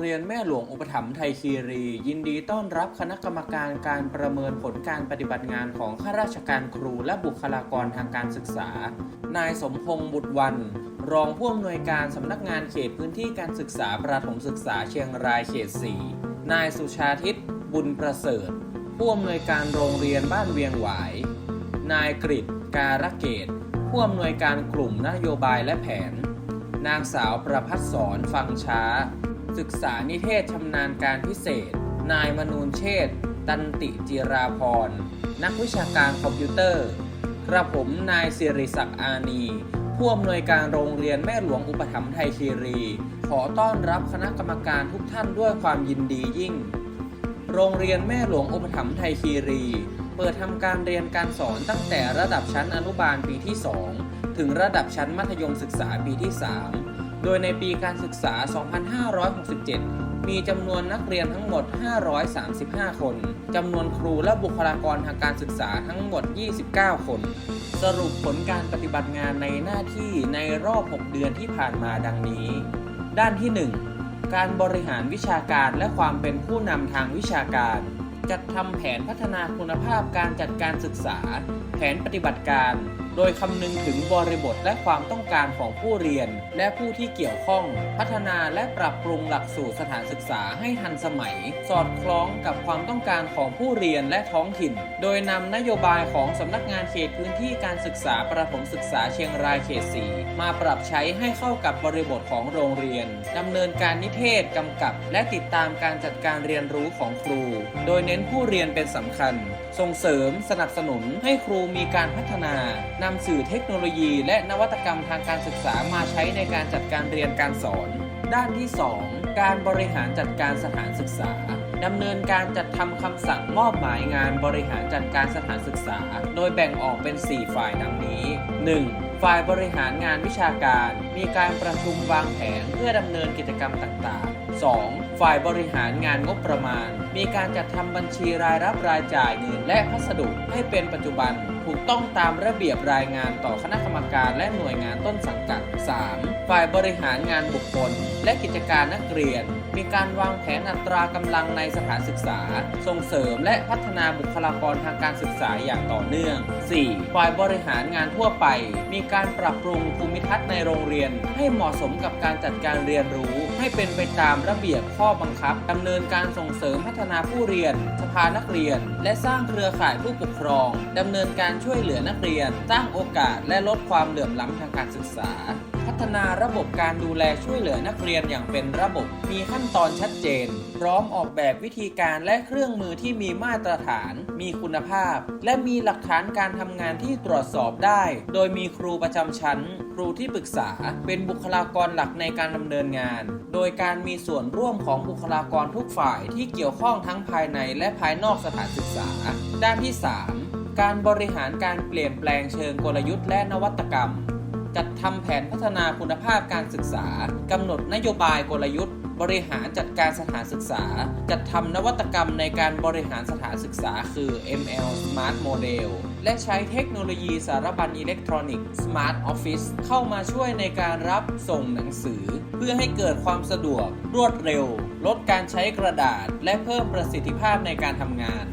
เรียนแม่หลวงอุปถัมภ์ไทยคีรี ยินดีต้อนรับคณะกรรมการการประเมินผลการปฏิบัติงานของข้าราชการครูและบุคลากรทางการศึกษา นายสมพงษ์บุตรวัน รองผู้อำนวยการสำนักงานเขตพื้นที่การศึกษาประถมศึกษาเชียงรายเขต 4 นายสุชาทิต บุญประเสริฐ ผู้อำนวยการโรงเรียนบ้านเวียงหวาย นายกริตการะเกตผู้อำนวยการกลุ่มนโยบายและแผน นางสาวประพัฒสอนฟังช้า ศึกษานิเทศชำนาญการพิเศษ นายมนูนเชษฐ์ตันติจิราพร นักวิชาการคอมพิวเตอร์ กระผมนายสิริศักดิ์อานีผู้อำนวยการโรงเรียนแม่หลวงอุปถัมภ์ไทยคีรี ขอต้อนรับคณะกรรมการทุกท่านด้วยความยินดียิ่ง โรงเรียนแม่หลวงอุปถัมภ์ไทยคีรี เปิดทำการเรียนการสอนตั้งแต่ระดับชั้นอนุบาลปีที่ 2 ถึงระดับชั้นมัธยมศึกษาปีที่ 3 โดยในปีการศึกษา 2567 มีจำนวนนักเรียนทั้งหมด 535 คน จำนวนครูและบุคลากรทางการศึกษาทั้งหมด 29 คน สรุปผลการปฏิบัติงานในหน้าที่ในรอบ 6 เดือนที่ผ่านมาดังนี้ ด้านที่ 1 การบริหารวิชาการและความเป็นผู้นำทางวิชาการ จัดทำแผนพัฒนาคุณภาพการจัดการศึกษา แผนปฏิบัติการ โดยคำนึงถึงบริบทและความต้องการของผู้เรียน และผู้ที่เกี่ยวข้อง พัฒนาและปรับปรุงหลักสูตรสถานศึกษาให้ทันสมัย สอดคล้องกับความต้องการของผู้เรียนและท้องถิ่น โดยนำนโยบายของสำนักงานเขตพื้นที่การศึกษาประถมศึกษาเชียงรายเขต 4 มาปรับใช้ให้เข้ากับบริบทของโรงเรียนดำเนินการนิเทศกำกับ และติดตามการจัดการเรียนรู้ของครู โดยเน้นผู้เรียนเป็นสำคัญ ส่งเสริมสนับสนุนให้ครูมีการพัฒนานำสื่อเทคโนโลยี และนวัตกรรมทางการศึกษามาใช้ในการจัดการเรียนการสอน ด้านที่ 2 การบริหารจัดการสถานศึกษาดำเนินการจัดทำคำสั่งมอบหมายงานบริหารจัดการสถานศึกษา โดยแบ่งออกเป็น 4 ฝ่ายดังนี้ 1. ฝ่ายบริหารงานวิชาการ มีการประชุมวางแผนเพื่อดำเนินกิจกรรมต่าง ๆ 2. ฝ่ายบริหารงานงบประมาณ มีการจัดทำบัญชีรายรับรายจ่ายเงินและพัสดุให้เป็นปัจจุบันถูกต้องตามระเบียบรายงานต่อคณะกรรมการและหน่วยงานต้นสังกัด 3. ฝ่ายบริหารงานบุคคล และกิจการนักเรียน มีการวางแผนอัตรากำลังในสถานศึกษา ส่งเสริมและพัฒนาบุคลากรทางการศึกษาอย่างต่อเนื่อง 4. ฝ่ายบริหารงานทั่วไป มีการปรับปรุงภูมิทัศน์ในโรงเรียน ให้เหมาะสมกับการจัดการเรียนรู้ ให้เป็นไปตามระเบียบข้อบังคับดำเนินการส่งเสริมพัฒนาผู้เรียน สภานักเรียน และสร้างเครือข่ายผู้ปกครองดำเนินการช่วยเหลือนักเรียน สร้างโอกาสและลดความเหลื่อมล้ำทางการศึกษา พัฒนาระบบการดูแลช่วยเหลือนักเรียนอย่างเป็นระบบ มีขั้นตอนชัดเจน พร้อมออกแบบวิธีการและเครื่องมือที่มีมาตรฐาน มีคุณภาพ และมีหลักฐานการทำงานที่ตรวจสอบได้ โดยมีครูประจำชั้น ครูที่ปรึกษา เป็นบุคลากรหลักในการดำเนินงาน โดยการมีส่วนร่วมของบุคลากรทุกฝ่ายที่เกี่ยวข้องทั้งภายในและภายนอกสถานศึกษา ด้านที่ 3 การบริหารการเปลี่ยนแปลงเชิงกลยุทธ์และนวัตกรรม จัดทำแผนพัฒนาคุณภาพการศึกษากำหนดนโยบายกลยุทธ์ บริหารจัดการสถานศึกษา จัดทำนวัตกรรมในการบริหารสถานศึกษา คือ ML Smart Model และใช้เทคโนโลยีสารบัญอิเล็กทรอนิกส์ Smart Office เข้ามาช่วยในการรับส่งหนังสือ เพื่อให้เกิดความสะดวก รวดเร็ว ลดการใช้กระดาษ และเพิ่มประสิทธิภาพในการทำงาน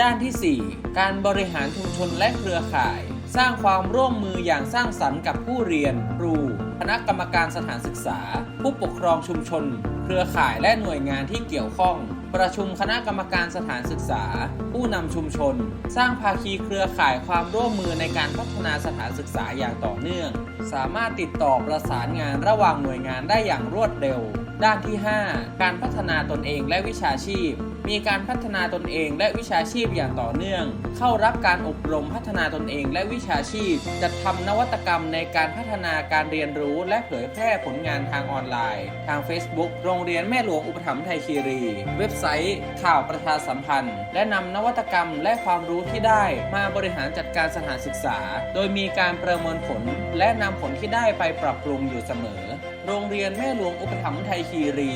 ด้านที่ 4 การบริหารชุมชนและเครือข่าย สร้างความร่วมมืออย่างสร้างสรรค์กับผู้เรียน ครู คณะกรรมการสถานศึกษา ผู้ปกครองชุมชน เครือข่ายและหน่วยงานที่เกี่ยวข้อง ประชุมคณะกรรมการสถานศึกษา ผู้นำชุมชน สร้างภาคีเครือข่ายความร่วมมือในการพัฒนาสถานศึกษาอย่างต่อเนื่อง สามารถติดต่อประสานงานระหว่างหน่วยงานได้อย่างรวดเร็ว ด้านที่ 5 การพัฒนาตนเองและวิชาชีพ มีการพัฒนาตนเองและวิชาชีพอย่างต่อเนื่อง เข้ารับการอบรมพัฒนาตนเองและวิชาชีพ จัดทำนวัตกรรมในการพัฒนาการเรียนรู้ และเผยแพร่ผลงานทางออนไลน์ ทาง Facebook โรงเรียนแม่หลวงอุปถัมภ์ไทยคีรี เว็บไซต์ ข่าวประชาสัมพันธ์ และนำนวัตกรรมและความรู้ที่ได้มาบริหารจัดการสถานศึกษา โดยมีการประเมินผล และนำผลที่ได้ไปปรับปรุงอยู่เสมอ โรงเรียนแม่หลวงอุปถัมภ์ไทยคีรี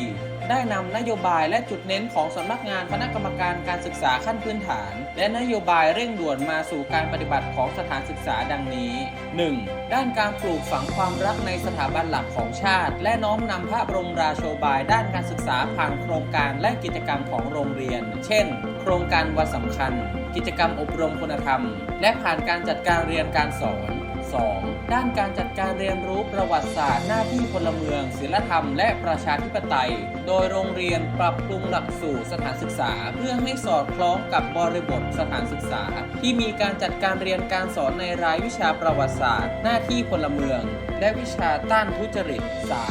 ได้นำนโยบายและจุดเน้นของสำนักงานคณะกรรมการการศึกษาขั้นพื้นฐาน และนโยบายเร่งด่วนมาสู่การปฏิบัติของสถานศึกษาดังนี้ 1. ด้านการปลูกฝังความรักในสถาบันหลักของชาติ และน้อมนำพระบรมราโชบายด้านการศึกษาผ่านโครงการและกิจกรรมของโรงเรียน เช่น โครงการวันสำคัญ กิจกรรมอบรมคุณธรรม และผ่านการจัดการเรียนการสอน 2. ด้านการจัดการเรียนรู้ประวัติศาสตร์หน้าที่พลเมือง ศิลธรรมและประชาธิปไตย โดยโรงเรียนปรับปรุงหลักสูตรสถานศึกษา เพื่อให้สอดคล้องกับบริบทสถานศึกษา ที่มีการจัดการเรียนการสอนในรายวิชาประวัติศาสตร์ หน้าที่พลเมือง และวิชาต้านทุจริต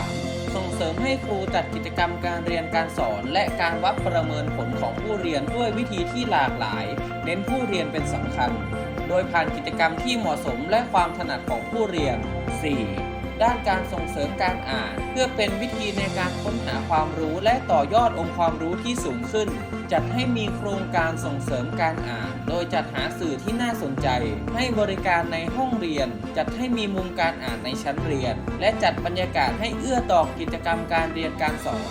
3. ส่งเสริมให้ครูจัดกิจกรรมการเรียนการสอน และการวัดประเมินผลของผู้เรียนด้วยวิธีที่หลากหลาย เน้นผู้เรียนเป็นสำคัญ โดยผ่านกิจกรรมที่เหมาะสมและความถนัดของผู้เรียน 4. ด้านการส่งเสริมการอ่าน เพื่อเป็นวิธีในการค้นหาความรู้และต่อยอดองค์ความรู้ที่สูงขึ้น จัดให้มีโครงการส่งเสริมการอ่าน โดยจัดหาสื่อที่น่าสนใจ ให้บริการในห้องเรียน จัดให้มีมุมการอ่านในชั้นเรียน และจัดบรรยากาศให้เอื้อต่อกิจกรรมการเรียนการสอน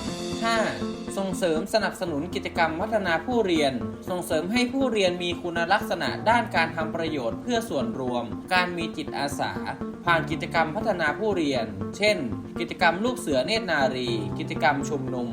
5. ส่งเสริมสนับสนุนกิจกรรมพัฒนาผู้เรียน ส่งเสริมให้ผู้เรียนมีคุณลักษณะด้านการทำประโยชน์เพื่อส่วนรวม การมีจิตอาสา ผ่านกิจกรรมพัฒนาผู้เรียน เช่น กิจกรรมลูกเสือเนตรนารี กิจกรรมชุมนุม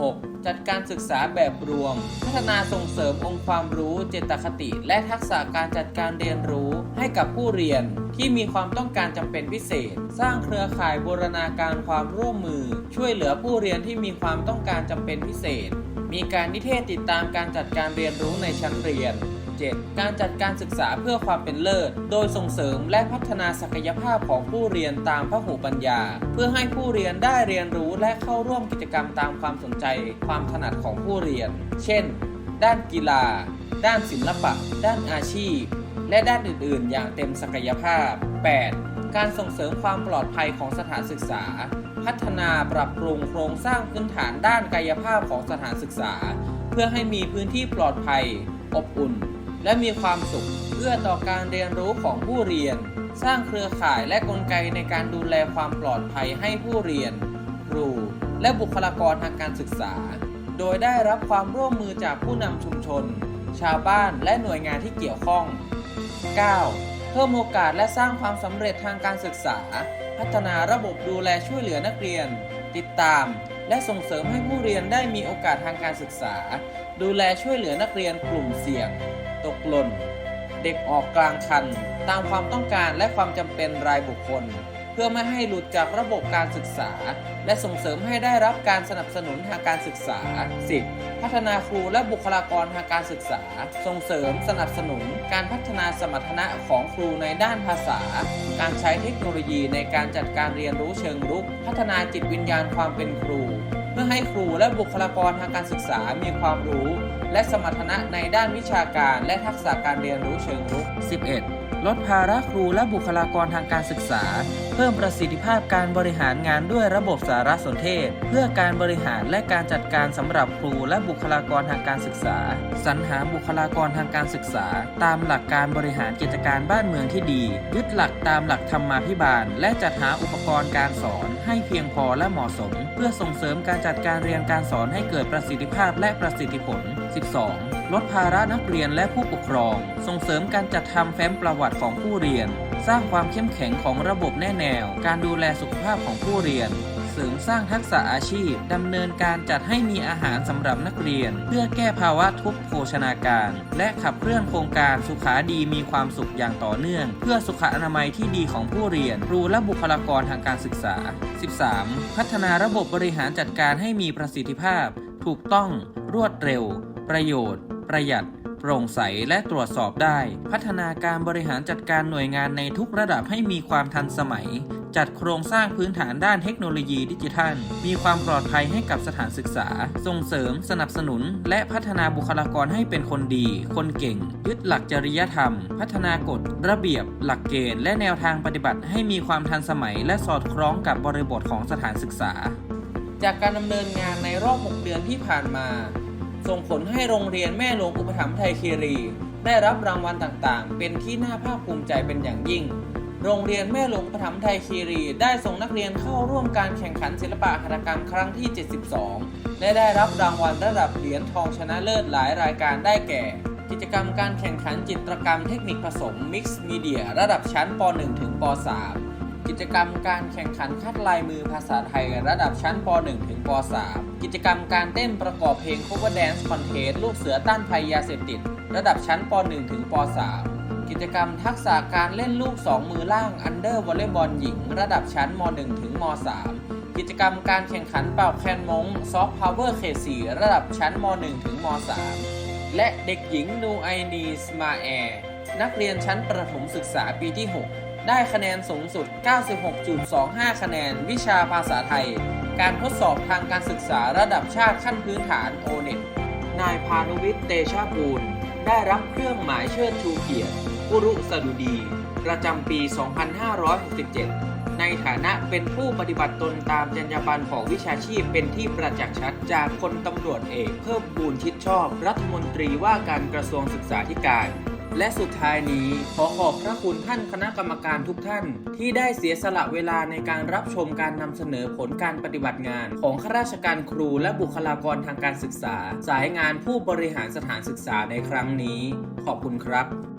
6. จัดการศึกษาแบบรวม พัฒนาส่งเสริมองค์ความรู้เจตคติ และทักษะการจัดการเรียนรู้ให้กับผู้เรียนที่มีความต้องการจำเป็นพิเศษ สร้างเครือข่ายบูรณาการความร่วมมือ ช่วยเหลือผู้เรียนที่มีความต้องการจำเป็นพิเศษ มีการนิเทศติดตามการจัดการเรียนรู้ในชั้นเรียน 7. การจัดการศึกษาเพื่อความเป็นเลิศ โดยส่งเสริมและพัฒนาศักยภาพของผู้เรียนตามพหูปัญญา เพื่อให้ผู้เรียนได้เรียนรู้และเข้าร่วมกิจกรรมตามความสนใจ ความถนัดของผู้เรียน เช่น ด้านกีฬา ด้านศิลปะ ด้านอาชีพ และด้านอื่น ๆ อย่างเต็มศักยภาพ 8. การส่งเสริมความปลอดภัยของสถานศึกษา พัฒนาปรับปรุงโครงสร้างพื้นฐานด้านกายภาพของสถานศึกษา เพื่อให้มีพื้นที่ปลอดภัย อบอุ่น และมีความสุขเพื่อต่อการเรียนรู้ของผู้เรียน สร้างเครือข่ายและกลไกในการดูแลความปลอดภัยให้ผู้เรียน ครู และบุคลากรทางการศึกษา โดยได้รับความร่วมมือจากผู้นำชุมชน ชาวบ้านและหน่วยงานที่เกี่ยวข้อง 9. เพิ่มโอกาสและสร้างความสำเร็จทางการศึกษา พัฒนาระบบดูแลช่วยเหลือนักเรียน ติดตาม และส่งเสริมให้ผู้เรียนได้มีโอกาสทางการศึกษา ดูแลช่วยเหลือนักเรียนกลุ่มเสี่ยง ตกหล่น เด็กออกกลางคัน ตามความต้องการและความจำเป็นรายบุคคล เพื่อไม่ให้หลุดจากระบบการศึกษา และส่งเสริมให้ได้รับการสนับสนุนทางการศึกษา 10. พัฒนาครูและบุคลากรทางการศึกษา ส่งเสริมสนับสนุน การพัฒนาสมรรถนะของครูในด้านภาษา การใช้เทคโนโลยีในการจัดการเรียนรู้เชิงรุก พัฒนาจิตวิญญาณความเป็นครู พื่อให้ครูและบุคลากรทางการศึกษามีความรู้ และสมรรถนะในด้านวิชาการ และทักษะการเรียนรู้เชิงรุก 11. ลดภาระครูและบุคลากรทางการศึกษา พิ่มประสิทธิภาพการบริหารงานด้วยระบบสารสนเทศ เพื่อการบริหารและการจัดการสำหรับครูและบุคลากรทางการศึกษา สรรหาบุคลากรทางการศึกษา ตามหลักการบริหารกิจการบ้านเมืองที่ดี ยึดหลักตามหลักธรรมาภิบาล และจัดหาอุปกรณ์การสอนให้เพียงพอและเหมาะสม เพื่อส่งเสริมการจัดการเรียนการสอนให้เกิดประสิทธิภาพและประสิทธิผล 12. ลดภาระนักเรียนและผู้ปกครอง ส่งเสริมการจัดทำแฟ้มประวัติของผู้เรียน สร้างความเข้มแข็งของระบบแน่แนว การดูแลสุขภาพของผู้เรียน เสริมสร้างทักษะอาชีพ ดำเนินการจัดให้มีอาหารสำหรับนักเรียน เพื่อแก้ภาวะทุกโภชนาการ และขับเคลื่อนโครงการสุขาดีมีความสุขอย่างต่อเนื่อง เพื่อสุขอนามัยที่ดีของผู้เรียน ครูและบุคลากรทางการศึกษา 13. พัฒนาระบบบริหารจัดการให้มีประสิทธิภาพ ถูกต้อง รวดเร็ว ประโยชน์ ประหยัด โปร่งใสและตรวจสอบได้ พัฒนาการบริหารจัดการหน่วยงานในทุกระดับให้มีความทันสมัย จัดโครงสร้างพื้นฐานด้านเทคโนโลยีดิจิทัล มีความปลอดภัยให้กับสถานศึกษา ส่งเสริม สนับสนุน และพัฒนาบุคลากรให้เป็นคนดี คนเก่ง ยึดหลักจริยธรรม พัฒนากฎ ระเบียบ หลักเกณฑ์ และแนวทางปฏิบัติให้มีความทันสมัย และสอดคล้องกับบริบทของสถานศึกษา จากการดำเนินงานในรอบ 6 เดือนที่ผ่านมา ส่งผลให้โรงเรียนแม่หลวงอุปถัมภ์ไทยคีรี ได้รับรางวัลต่างๆ เป็นที่น่าภาคภูมิใจเป็นอย่างยิ่ง โรงเรียนแม่หลวงประถมภ์ไทยคีรี ได้ส่งนักเรียนเข้าร่วมการแข่งขันศิลปะหัตถกรรมครั้งที่ 72 และได้รับรางวัลระดับเหรียญทองชนะเลิศหลายรายการได้แก่ กิจกรรมการแข่งขันจิตรกรรมเทคนิคผสม Mixed Media ระดับชั้นป .1 ถึงป .3 กิจกรรมการแข่งขันคัดลายมือภาษาไทยระดับชั้นป .1 ถึงป .3 กิจกรรมการเต้นประกอบเพลง cover dance contest ลูกเสือต้านภัยยาเสพติด ระดับชั้นป .1 ถึงป .3 กิจกรรมทักษะการเล่นลูก 2 มือล่างอันเดอร์วอลเลย์บอลหญิง ระดับชั้นม .1 ถึงม .3 กิจกรรมการแข่งขันเป่าแคนมงซอฟต์พาวเวอร์เขต4ระดับชั้นม .1 ถึงม .3 และเด็กหญิงนูไอนีสมาแอร์นักเรียนชั้นประถมศึกษาปีที่ 6 ได้คะแนนสูงสุด 96.25 คะแนน วิชาภาษาไทย การทดสอบทางการศึกษาระดับชาติขั้นพื้นฐานโอเน็ตนายพานุวิทย์เตชะบูรณ์ได้รับเครื่องหมายเชิดชูเกียรติอุรุสดุดี ประจำปี 2567 ในฐานะเป็นผู้ปฏิบัติตนตามจรรยาบรรณของวิชาชีพเป็นที่ประจักษ์ชัดจากพลตำรวจเอกเพิ่มบูรณ์ชิดชอบ รัฐมนตรีว่าการกระทรวงศึกษาธิการ และสุดท้ายนี้ขอขอบพระคุณท่านคณะกรรมการทุกท่าน ที่ได้เสียสละเวลาในการรับชมการนำเสนอผลการปฏิบัติงาน ของข้าราชการครูและบุคลากรทางการศึกษา สายงานผู้บริหารสถานศึกษาในครั้งนี้ ขอบคุณครับ